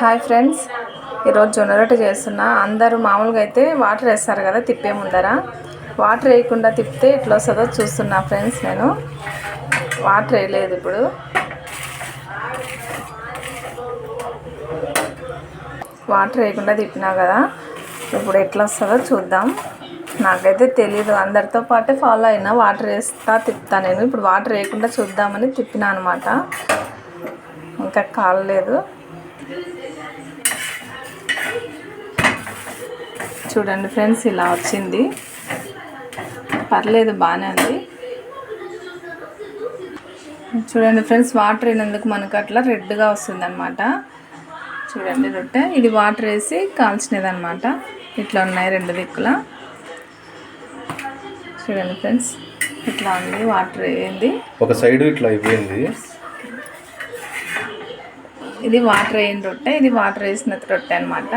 Hi friends. ఈరోజు జొన్న రొట్టె చేస్తున్నా. అందరూ మామూలుగా అయితే వాటర్ వేస్తారు కదా తిప్పే ముందర. వాటర్ వేయకుండా తిప్పితే ఎట్లా వస్తుందో చూస్తున్నా ఫ్రెండ్స్ నేను. వాటర్ వేయలేదు ఇప్పుడు. వాటర్ వేయకుండా తిప్పినా కదా ఇప్పుడు ఎట్లా వస్తుందో చూద్దాం. నాకైతే తెలీదు. అందరితో పాటే ఫాలో అయినా వాటర్ వేస్తా తిప్పుతా నేను. ఇప్పుడు వాటర్ వేయకుండా చూద్దామని తిప్పినా అనమాట ఇంకా కాలలేదు. చూడండి ఫ్రెండ్స్ ఇలా వచ్చింది. పర్లేదు బాగానే ఉంది. చూడండి ఫ్రెండ్స్ వాటర్ అయినందుకు మనకు అట్లా రెడ్గా వస్తుంది అనమాట చూడండి రొట్టె. ఇది వాటర్ వేసి కాల్చినది అనమాట ఇట్లా ఉన్నాయి రెండు దిక్కుల. చూడండి ఫ్రెండ్స్ ఇట్లా ఉంది వాటర్ వేయండి ఒక సైడ్ ఇట్లా అయిపోయింది. ఇది వాటర్ వేయని రొట్టె ఇది వాటర్ వేసిన రొట్టె అనమాట